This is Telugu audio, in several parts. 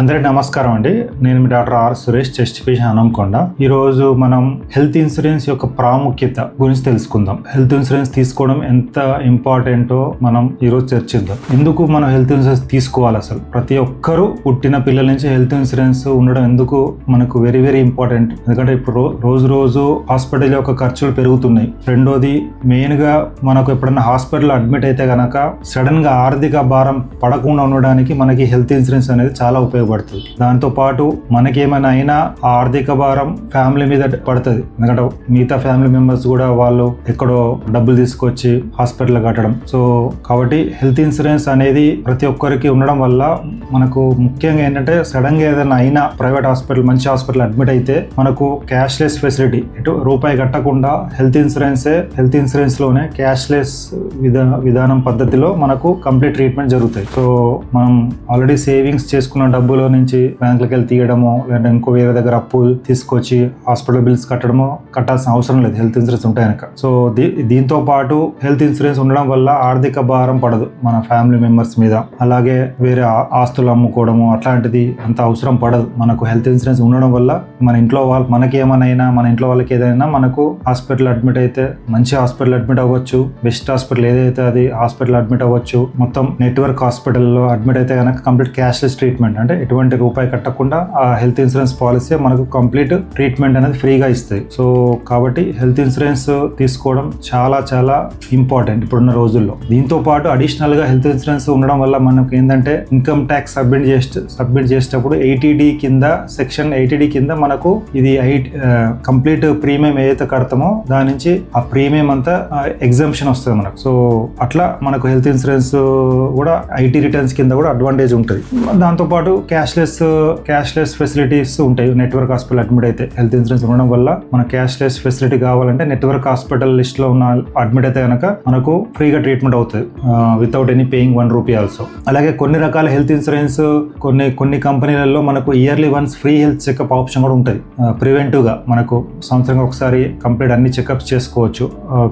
అందరికీ నమస్కారం అండి. నేను మీ doctor R Suresh chest patient Hanamkonda ఈరోజు మనం హెల్త్ ఇన్సూరెన్స్ యొక్క ప్రాముఖ్యత గురించి తెలుసుకుందాం. హెల్త్ ఇన్సూరెన్స్ తీసుకోవడం ఎంత ఇంపార్టెంటో మనం ఈరోజు చర్చిద్దాం. ఎందుకు మనం హెల్త్ ఇన్సూరెన్స్ తీసుకోవాలి అసలు? ప్రతి ఒక్కరూ పుట్టిన పిల్లల నుంచి హెల్త్ ఇన్సూరెన్స్ ఉండడం ఎందుకు మనకు వెరీ వెరీ ఇంపార్టెంట్? ఎందుకంటే ఇప్పుడు రోజు రోజు హాస్పిటల్ యొక్క ఖర్చులు పెరుగుతున్నాయి. రెండోది మెయిన్గా మనకు ఎప్పుడైనా హాస్పిటల్ అడ్మిట్ అయితే కనుక సడన్గా ఆర్థిక భారం పడకుండా ఉండడానికి మనకి హెల్త్ ఇన్సూరెన్స్ అనేది చాలా ఉపయోగపడుతుంది. దాంతో పాటు మనకి ఏమైనా అయినా ఆ ఆర్థిక భారం ఫ్యామిలీ మీద పడుతుంది. ఎందుకంటే మిగతా ఫ్యామిలీ మెంబర్స్ కూడా వాళ్ళు ఎక్కడో డబ్బులు తీసుకొచ్చి హాస్పిటల్ కట్టడం. సో కాబట్టి హెల్త్ ఇన్సూరెన్స్ అనేది ప్రతి ఒక్కరికి ఉండడం వల్ల మనకు ముఖ్యంగా ఏంటంటే సడన్గా ఏదైనా అయినా ప్రైవేట్ హాస్పిటల్ మంచి హాస్పిటల్ అడ్మిట్ అయితే మనకు క్యాష్లెస్ ఫెసిలిటీ ఇటు రూపాయి కట్టకుండా హెల్త్ ఇన్సూరెన్సే హెల్త్ ఇన్సూరెన్స్లోనే క్యాష్లెస్ విధా విధానం పద్ధతిలో మనకు కంప్లీట్ ట్రీట్మెంట్ జరుగుతాయి. సో మనం ఆల్రెడీ సేవింగ్స్ చేసుకున్న డబ్బులు నుంచి బ్యాంకులకు వెళ్ళి తీయడము లేదంటే ఇంకో వేరే దగ్గర అప్పు తీసుకొచ్చి హాస్పిటల్ బిల్స్ కట్టడము కట్టాల్సిన అవసరం లేదు. హెల్త్ ఇన్సూరెన్స్ ఉంటాయి కనుక సో దీ- దీంతో పాటు హెల్త్ ఇన్సూరెన్స్ ఉండడం వల్ల ఆర్థిక భారం పడదు మన ఫ్యామిలీ మెంబర్స్ మీద. అలాగే వేరే ఆస్తులు అమ్ముకోవడము అట్లాంటిది అంత అవసరం పడదు. మనకు హెల్త్ ఇన్సూరెన్స్ ఉండడం వల్ల మన ఇంట్లో వాళ్ళు మనకి ఏమైనా మన ఇంట్లో వాళ్ళకి ఏదైనా మనకు హాస్పిటల్ అడ్మిట్ అయితే మంచి హాస్పిటల్ అడ్మిట్ అవ్వచ్చు. బెస్ట్ హాస్పిటల్ ఏదైతే అది హాస్పిటల్ అడ్మిట్ అవ్వచ్చు. మొత్తం నెట్వర్క్ హాస్పిటల్లో అడ్మిట్ అయితే కనుక కంప్లీట్ క్యాష్లెస్ ట్రీట్మెంట్. అంటే ఎటువంటి రూపాయి కట్టకుండా ఆ హెల్త్ ఇన్సూరెన్స్ పాలసీ మనకు కంప్లీట్ ట్రీట్మెంట్ అనేది ఫ్రీగా ఇస్తాయి. సో కాబట్టి హెల్త్ ఇన్సూరెన్స్ తీసుకోవడం చాలా చాలా ఇంపార్టెంట్ ఇప్పుడున్న రోజుల్లో. దీంతో పాటు అడిషనల్గా హెల్త్ ఇన్సూరెన్స్ ఉండడం వల్ల మనకు ఏంటంటే ఇన్కమ్ ట్యాక్స్ సబ్మిట్ చేస్తే సబ్మిట్ చేసేటప్పుడు ఎయిటీడీ కింద సెక్షన్ ఎయిటీడీ కింద మనకు ఇది కంప్లీట్ ప్రీమియం ఏదైతే కడతామో దాని నుంచి ఆ ప్రీమియం అంతా ఎగ్జామ్షన్ వస్తుంది మనకు. సో అట్లా మనకు హెల్త్ ఇన్సూరెన్స్ కూడా ఐటీ రిటర్న్స్ కింద కూడా అడ్వాంటేజ్ ఉంటుంది. దాంతోపాటు క్యాష్లెస్ క్యాష్లెస్ ఫెసిలిటీస్ ఉంటాయి. నెట్వర్క్ హాస్పిటల్ అడ్మిట్ అయితే హెల్త్ ఇన్సూరెన్స్ ఉండడం వల్ల మన క్యాష్లెస్ ఫెసిలిటీ కావాలంటే నెట్వర్క్ హాస్పిటల్ లిస్ట్లో ఉన్న అడ్మిట్ అయితే కనుక మనకు ఫ్రీగా ట్రీట్మెంట్ అవుతుంది. Without any paying one rupee also అలాగే కొన్ని రకాల హెల్త్ ఇన్సూరెన్స్ కొన్ని కొన్ని కంపెనీలలో మనకు yearly once free health checkup option కూడా ఉంటుంది ప్రివెంటివ్గా మనకు సంవత్సరంగా ఒకసారి కంప్లీట్ అన్ని చెకప్స్ చేసుకోవచ్చు.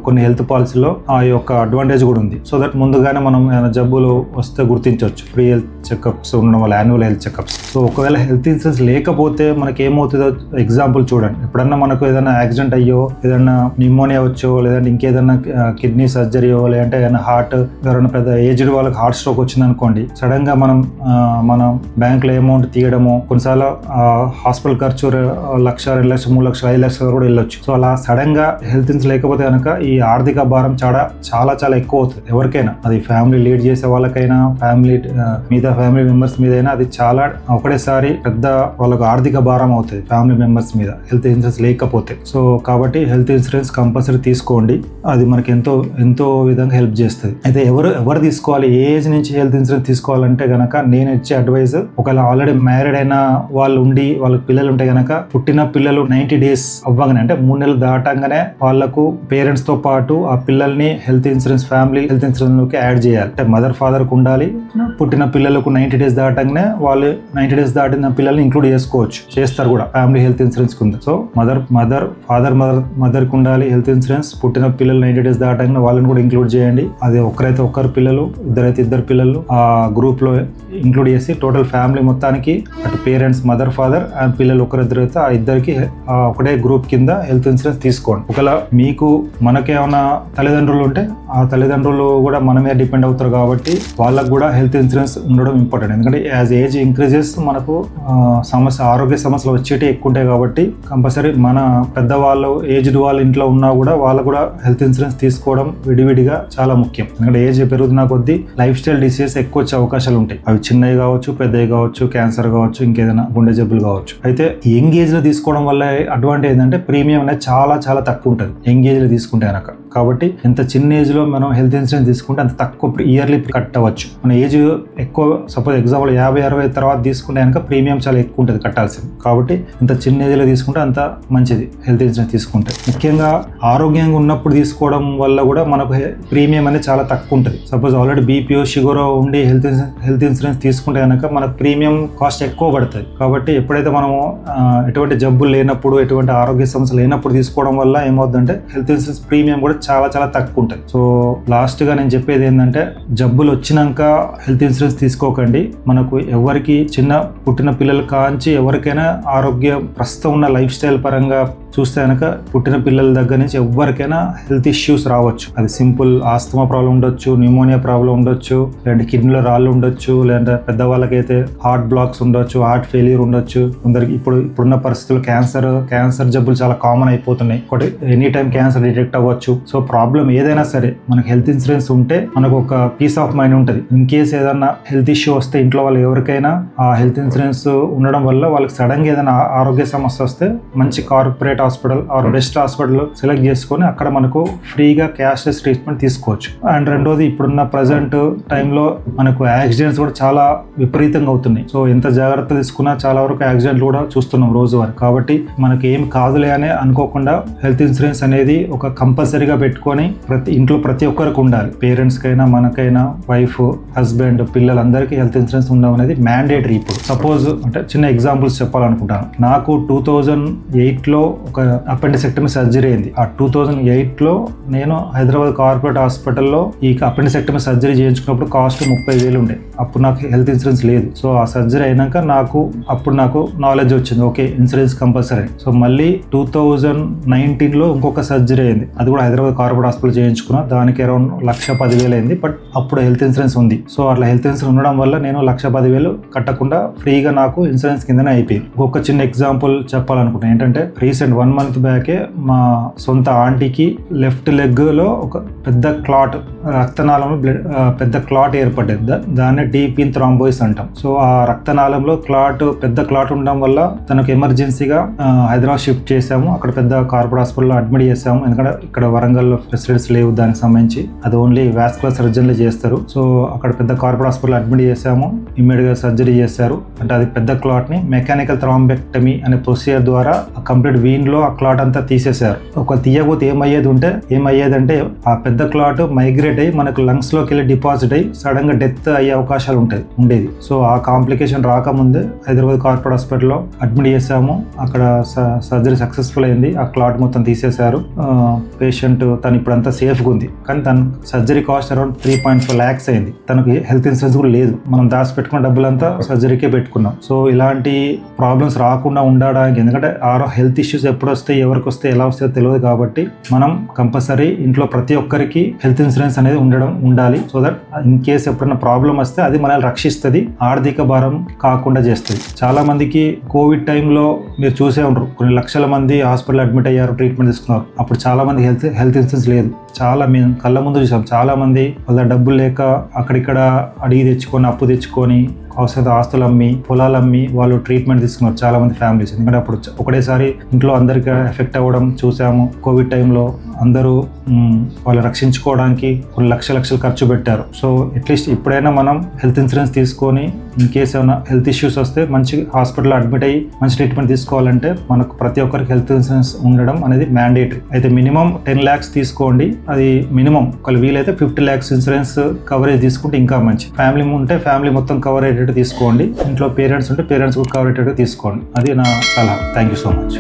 కొన్ని హెల్త్ పాలసీలో ఆ యొక్క అడ్వాంటేజ్ కూడా ఉంది. సో దట్ ముందుగానే మనం ఏమైనా జబ్బులు వస్తే గుర్తించవచ్చు. ఫ్రీ హెల్త్ చెకప్స్ ఉండడం వల్ల యాన్యువల్ హెల్త్ చెకప్స్ సో ఒకవేళ హెల్త్ ఇన్సూరెన్స్ లేకపోతే మనకి ఏమవుతుందో ఎగ్జాంపుల్ చూడండి. ఎప్పుడన్నా మనకు ఏదైనా యాక్సిడెంట్ అయ్యో ఏదైనా నిమోనియా వచ్చో లేదంటే ఇంకేదైనా కిడ్నీ సర్జరీయో లేదంటే ఏదైనా హార్ట్ ఎవరైనా పెద్ద ఏజ్డ్ వాళ్ళకి హార్ట్ స్ట్రోక్ వచ్చింది అనుకోండి సడన్గా మనం మనం బ్యాంకులో అమౌంట్ తీయడము కొన్నిసార్లు హాస్పిటల్ ఖర్చు లక్ష రెండు లక్షలు మూడు లక్షలు ఐదు లక్షలు కూడా వెళ్ళొచ్చు. సో అలా సడన్గా హెల్త్ ఇన్సూరెన్స్ లేకపోతే కనుక ఈ ఆర్థిక భారం చాలా చాలా చాలా ఎక్కువ అవుతుంది ఎవరికైనా. అది ఫ్యామిలీ లీడ్ చేసే వాళ్ళకైనా ఫ్యామిలీ మిగతా ఫ్యామిలీ మెంబర్స్ మీద అయినా అది చాలా ఒకటేసారి పెద్ద వాళ్ళకు ఆర్థిక భారం అవుతుంది ఫ్యామిలీ మెంబర్స్ మీద హెల్త్ ఇన్సూరెన్స్ లేకపోతే. సో కాబట్టి హెల్త్ ఇన్సూరెన్స్ కంపల్సరీ తీసుకోండి. అది మనకి ఎంతో ఎంతో విధంగా హెల్ప్ చేస్తుంది. అయితే ఎవరు ఎవరు తీసుకోవాలి? ఏ ఏజ్ నుంచి హెల్త్ ఇన్సూరెన్స్ తీసుకోవాలంటే గనక నేను ఇచ్చే అడ్వైస్ ఒకవేళ ఆల్రెడీ మ్యారీడ్ అయిన వాళ్ళు ఉండి వాళ్ళకి పిల్లలు ఉంటే గనక పుట్టిన పిల్లలు నైన్టీ డేస్ అవ్వగానే అంటే మూడు నెలలు దాటంగానే వాళ్ళకు పేరెంట్స్తో పాటు ఆ పిల్లల్ని హెల్త్ ఇన్సూరెన్స్ ఫ్యామిలీ హెల్త్ ఇన్సూరెన్స్లోకి యాడ్ చేయాలి. అంటే మదర్ ఫాదర్కు ఉండాలి పుట్టిన పిల్లలకు నైన్టీ డేస్ దాటంగానే వాళ్ళు నైన్టీ డేస్ దాటిన పిల్లల్ని ఇంక్లూడ్ చేసుకోవచ్చు. చేస్తారు కూడా. ఫ్యామిలీ హెల్త్ ఇన్సూరెన్స్ కింద so mother mother father mother మదర్కి ఉండాలి హెల్త్ ఇన్సూరెన్స్ పుట్టిన పిల్లలు నైన్టీ డేస్ దాటాక వాళ్ళని కూడా ఇంక్లూడ్ చేయండి. అది ఒకరైతే ఒకరు పిల్లలు ఇద్దరైతే ఇద్దరు పిల్లలు. ఆ గ్రూప్లో ఇంక్లూడ్ చేసి టోటల్ ఫ్యామిలీ మొత్తానికి అటు పేరెంట్స్ మదర్ ఫాదర్ అండ్ పిల్లలు ఒకరిద్దరు అయితే ఆ ఇద్దరికి ఒకటే గ్రూప్ కింద హెల్త్ ఇన్సూరెన్స్ తీసుకోండి. ఒకవేళ మీకు మనకేమైనా తల్లిదండ్రులు ఉంటే ఆ తల్లిదండ్రులు కూడా మన మీద డిపెండ్ అవుతారు కాబట్టి వాళ్ళకు కూడా హెల్త్ ఇన్సూరెన్స్ ఉండడం ఇంపార్టెంట్. ఎందుకంటే యాజ్ ఏజ్ ఇంక్రీజెస్ మనకు సమస్య ఆరోగ్య సమస్యలు వచ్చేటి ఎక్కువ ఉంటాయి కాబట్టి కంపల్సరీ మన పెద్దవాళ్ళు ఏజ్డ్ వాళ్ళు ఇంట్లో ఉన్నా కూడా వాళ్ళు కూడా హెల్త్ ఇన్సూరెన్స్ తీసుకోవడం విడివిడిగా చాలా ముఖ్యం. ఎందుకంటే ఏజ్ పెరుగుతున్న కొద్దీ లైఫ్ స్టైల్ డిసీజెస్ ఎక్కువ వచ్చే అవకాశాలు ఉంటాయి. అవి చిన్నవి కావచ్చు పెద్దవి కావచ్చు క్యాన్సర్ కావచ్చు ఇంకేదైనా గుండె జబ్బులు కావచ్చు. అయితే యంగ్ ఏజ్లో తీసుకోవడం వల్ల అడ్వాంటేజ్ ఏంటంటే ప్రీమియం అనేది చాలా చాలా తక్కువ ఉంటుంది. యంగ్ ఏజ్లో తీసుకుంటే కనుక కాబట్టి ఎంత చిన్న ఏజ్లో మనం హెల్త్ ఇన్సూరెన్స్ తీసుకుంటే అంత తక్కువ ఇయర్లీ కట్టవచ్చు. మన ఏజ్ ఎక్కువ సపోజ్ ఎగ్జాంపుల్ యాభై అరవై తర్వాత తీసుకుంటే కనుక ప్రీమియం చాలా ఎక్కువ ఉంటుంది కట్టాల్సింది. కాబట్టి ఇంత చిన్న ఏజ్లో తీసుకుంటే అంత మంచిది హెల్త్ ఇన్సూరెన్స్ తీసుకుంటే. ముఖ్యంగా ఆరోగ్యంగా ఉన్నప్పుడు తీసుకోవడం వల్ల కూడా మనకు ప్రీమియం అనేది చాలా తక్కువ ఉంటుంది. సపోజ్ ఆల్రెడీ బీపీఓ షుగర్ ఉండి హెల్త్ హెల్త్ ఇన్సూరెన్స్ తీసుకుంటే కనుక మనకు ప్రీమియం కాస్ట్ ఎక్కువ పడుతుంది. కాబట్టి ఎప్పుడైతే మనము ఎటువంటి జబ్బులు లేనప్పుడు ఎటువంటి ఆరోగ్య సమస్యలు లేనప్పుడు తీసుకోవడం వల్ల ఏమవుతుందంటే హెల్త్ ఇన్సూరెన్స్ ప్రీమియం కూడా చాలా చాలా తక్కువ ఉంటుంది సో లాస్ట్గా నేను చెప్పేది ఏంటంటే జబ్బులు వచ్చినాక హెల్త్ ఇన్సూరెన్స్ తీసుకోకండి. మనకు ఎవరికి చిన్న పుట్టిన పిల్లల కాంచి ఎవరికైనా ఆరోగ్యం ప్రస్తుతం ఉన్న లైఫ్ స్టైల్ పరంగా చూస్తే కనుక పుట్టిన పిల్లల దగ్గర నుంచి ఎవరికైనా హెల్త్ ఇష్యూస్ రావచ్చు. అది సింపుల్ ఆస్తమా ప్రాబ్లం ఉండొచ్చు న్యూమోనియా ప్రాబ్లం ఉండొచ్చు లేదంటే కిడ్నీలో రాళ్ళు ఉండొచ్చు లేదంటే పెద్దవాళ్ళకైతే హార్ట్ బ్లాక్స్ ఉండొచ్చు హార్ట్ ఫెయిల్యూర్ ఉండొచ్చు. కొందరికి ఇప్పుడు ఇప్పుడున్న పరిస్థితుల్లో క్యాన్సర్ క్యాన్సర్ జబ్బులు చాలా కామన్ అయిపోతున్నాయి. ఒకటి ఎనీ టైం క్యాన్సర్ డిటెక్ట్ అవ్వచ్చు. సో ప్రాబ్లం ఏదైనా సరే మనకు హెల్త్ ఇన్సూరెన్స్ ఉంటే మనకు ఒక పీస్ ఆఫ్ మైండ్ ఉంటుంది. ఇన్ కేస్ ఏదైనా హెల్త్ ఇష్యూ వస్తే ఇంట్లో వాళ్ళు ఎవరికైనా ఆ హెల్త్ ఇన్సూరెన్స్ ఉండడం వల్ల వాళ్ళకి సడన్గా ఏదైనా ఆరోగ్య సమస్య వస్తే మంచి corporate hospital or best hospital select చేసుకొని అక్కడ మనకు ఫ్రీగా క్యాష్లెస్ ట్రీట్మెంట్ తీసుకోవచ్చు. అండ్ రెండోది ఇప్పుడున్న ప్రజెంట్ టైంలో మనకు యాక్సిడెంట్స్ కూడా చాలా విపరీతంగా అవుతున్నాయి. సో ఎంత జాగ్రత్త తీసుకున్నా చాలా వరకు యాక్సిడెంట్లు కూడా చూస్తున్నాం రోజువారీ. కాబట్టి మనకి ఏం కాదులే అని అనుకోకుండా హెల్త్ ఇన్సూరెన్స్ అనేది ఒక కంపల్సరీగా పెట్టుకొని ప్రతి ఇంట్లో ప్రతి ఒక్కరికి ఉండాలి. పేరెంట్స్ కైనా మనకైనా వైఫ్ హస్బెండ్ పిల్లలందరికీ హెల్త్ ఇన్సూరెన్స్ ఉండడం అనేది మ్యాండేటరీ ఇప్పుడు. సపోజ్ అంటే చిన్న ఎగ్జాంపుల్స్ చెప్పాలనుకుంటాను. నాకు టూ థౌజండ్ ఎయిట్లో ఒక అపెండిసెక్టమీ సర్జరీ అయింది. ఆ టూ థౌజండ్ ఎయిట్లో నేను హైదరాబాద్ కార్పొరేట్ హాస్పిటల్లో ఈ అపెండిసెక్టమీ సర్జరీ చేయించుకున్నప్పుడు కాస్ట్ ముప్పై వేలు ఉండే. అప్పుడు నాకు హెల్త్ ఇన్సూరెన్స్ లేదు. సో ఆ సర్జరీ అయినాక నాకు అప్పుడు నాకు నాలెడ్జ్ వచ్చింది. Okay insurance compulsory. సో మళ్ళీ టూ థౌజండ్ నైన్టీన్లో ఇంకొక సర్జరీ అయింది. అది కూడా హైదరాబాద్ కార్పొరేట్ హాస్పిటల్ చేయించుకున్నా. దానికి అరౌండ్ లక్ష పదివేలు అయింది. బట్ అప్పుడు హెల్త్ ఇన్సూరెన్స్ ఉంది. సో అట్లా హెల్త్ ఇన్సూరెన్స్ ఉండడం వల్ల నేను లక్ష పదివేలు కట్టకుండా ఫ్రీగా నాకు ఇన్సూరెన్స్ కిందనే అయిపోయింది. ఒక చిన్న ఎగ్జాంపుల్ చెప్పాలనుకుంటున్నాను ఏంటంటే రీసెంట్ వన్ మంత్ బ్యాకే మా సొంత ఆంటీకి లెఫ్ట్ లెగ్లో ఒక పెద్ద క్లాట్ రక్తనాళంలో బ్లడ్ పెద్ద క్లాట్ ఏర్పడేది దాన్ని డీప్ ఇన్ థ్రాంబోయిస్ అంటాం. సో ఆ రక్తనాళంలో క్లాట్ పెద్ద క్లాట్ ఉండడం వల్ల తనకు ఎమర్జెన్సీగా హైదరాబాద్ షిఫ్ట్ చేసాము అక్కడ పెద్ద కార్పొరేట్ హాస్పిటల్లో అడ్మిట్ చేసాము ఎందుకంటే ఇక్కడ వరంగల్లో ఫెసిలిటీస్ లేవు దానికి సంబంధించి. అది ఓన్లీ వాస్కులర్ సర్జన్లు చేస్తారు. సో అక్కడ పెద్ద కార్పొరేట్ హాస్పిటల్ అడ్మిట్ చేశాము. ఇమ్మీడియట్గా సర్జరీ చేశారు. అంటే అది పెద్ద క్లాట్ని మెకానికల్ థ్రాంబెక్టమీ అనే ప్రొసీజర్ ద్వారా కంప్లీట్ వీన్ లో ఆ క్లాట్ అంతా తీసేశారు. ఒక తీయకపోతే ఏమయ్యేది ఉంటే ఏమయ్యేది అంటే ఆ పెద్ద క్లాట్ మైగ్రేట్ అయ్యి మనకు లంగ్స్లోకి వెళ్ళి డిపాజిట్ అయ్యి సడన్గా డెత్ అయ్యే అవకాశాలు ఉంటాయి ఉండేది. సో ఆ కాంప్లికేషన్ రాకముందే హైదరాబాద్ కార్పొరేట్ హాస్పిటల్లో అడ్మిట్ చేశాము. అక్కడ సర్జరీ సక్సెస్ఫుల్ అయింది. ఆ క్లాట్ మొత్తం తీసేశారు. పేషెంట్ తను ఇప్పుడంతా సేఫ్గా ఉంది. కానీ తను surgery cost around three point five lakhs అయింది. తనకి హెల్త్ ఇన్సూరెన్స్ కూడా లేదు. మనం దాచి పెట్టుకున్న డబ్బులంతా సర్జరీకే పెట్టుకున్నాం. సో ఇలాంటి ప్రాబ్లమ్స్ రాకుండా ఉండడానికి ఎందుకంటే ఆరో హెల్త్ ఇష్యూస్ ఎప్పుడు వస్తాయి ఎవరికి వస్తే ఎలా వస్తాయో తెలియదు కాబట్టి మనం కంపల్సరీ ఇంట్లో ప్రతి ఒక్కరికి హెల్త్ ఇన్సూరెన్స్ అనేది ఉండడం ఉండాలి. సో దట్ ఇన్ కేస్ ఎప్పుడైనా ప్రాబ్లం వస్తే అది మనల్ని రక్షిస్తుంది ఆర్థిక భారం కాకుండా చేస్తుంది. చాలా మందికి కోవిడ్ టైంలో మీరు చూసే ఉండరు. కొన్ని లక్షల మంది హాస్పిటల్ అడ్మిట్ అయ్యారు ట్రీట్మెంట్ తీసుకున్నారు. అప్పుడు చాలా మంది హెల్త్ హెల్త్ ఇన్సూరెన్స్ లేదు. చాలా మేము కళ్ళ ముందు చూసాం. చాలా మంది వాళ్ళ డబ్బులు లేక అక్కడిక్కడ అడిగి తెచ్చుకొని అప్పు తెచ్చుకొని అవసరం ఆస్తులు అమ్మి పొలాలు అమ్మి వాళ్ళు ట్రీట్మెంట్ తీసుకున్నారు. చాలా మంది ఫ్యామిలీస్ ఎందుకంటే అప్పుడు ఒకటేసారి ఇంట్లో అందరికీ ఎఫెక్ట్ అవ్వడం చూసాము. కోవిడ్ టైంలో అందరూ వాళ్ళు రక్షించుకోవడానికి కొన్ని లక్ష లక్షలు ఖర్చు పెట్టారు. సో అట్లీస్ట్ ఇప్పుడైనా మనం హెల్త్ ఇన్సూరెన్స్ తీసుకొని ఇన్ కేస్ ఏమైనా హెల్త్ ఇష్యూస్ వస్తే మంచి హాస్పిటల్లో అడ్మిట్ అయ్యి మంచి ట్రీట్మెంట్ తీసుకోవాలంటే మనకు ప్రతి ఒక్కరికి హెల్త్ ఇన్సూరెన్స్ ఉండడం అనేది మ్యాండేటరీ అయితే మినిమం టెన్ ల్యాక్స్ తీసుకోండి. అది మినిమం ఒకవేళ వీలైతే ఫిఫ్టీ ల్యాక్స్ ఇన్సూరెన్స్ కవరేజ్ తీసుకుంటే ఇంకా మంచి. ఫ్యామిలీ ఉంటే ఫ్యామిలీ మొత్తం కవర్ అయ్యేటట్టు తీసుకోండి. ఇంట్లో పేరెంట్స్ ఉంటే పేరెంట్స్ కూడా కవర్ అయ్యేటట్టు తీసుకోండి. అది నా సలహా. Thank you so much